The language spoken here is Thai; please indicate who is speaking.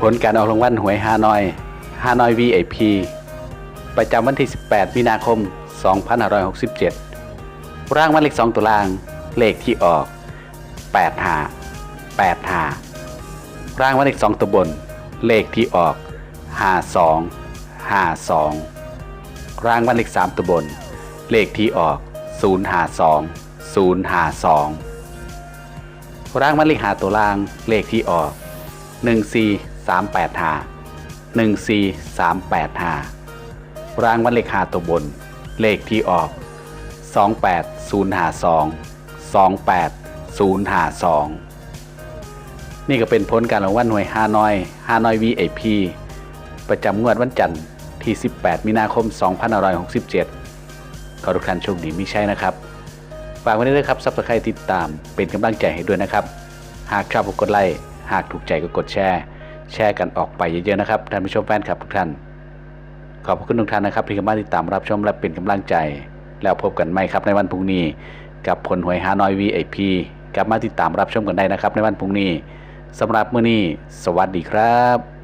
Speaker 1: ผลการออกรางวัลหวยฮานอยฮานอย VIP ประจำวันที่ 18 มีนาคม 2567 ร่างวันเลข2ตัวล่างเลขที่ออก8 5 8 5ร่างวันเลข2ตัวบน เลขที่ออก 52 52 ร่างวันเลข3ตัวบน เลขที่ออก 052 052 ร่างวันเลขหาตัวล่างเลขที่ออก 14 385 14385ร่างวันเลขหาตัวบน เลขที่ออก 28052 28052นี่ก็เป็นผลการรางวัลหน่วยฮานอยฮานอย VIP ประจำงวดวันจันทร์ที่ 18 มีนาคม 2567 ขอทุกท่านโชคดีมิใช่นะครับ ฝากไว้ด้วยครับซับสไครต์ติดตามเป็นกำลังใจให้ด้วยนะครับ หากชอบก็กดไลค์ หากถูกใจก็กดแชร์ แชร์กันออกไปเยอะๆนะครับท่านผู้ชมแฟนคลับทุกท่าน ขอบพระคุณทุกท่านนะครับที่เข้ามาติดตามรับชมและเป็นกำลังใจ แล้วพบกันใหม่ครับในวันพรุ่งนี้ กับผลหวยฮานอย VIP กลับมาติดตามรับชมกันได้นะครับในวันพรุ่งนี้สำหรับมื้อนี้ สวัสดีครับ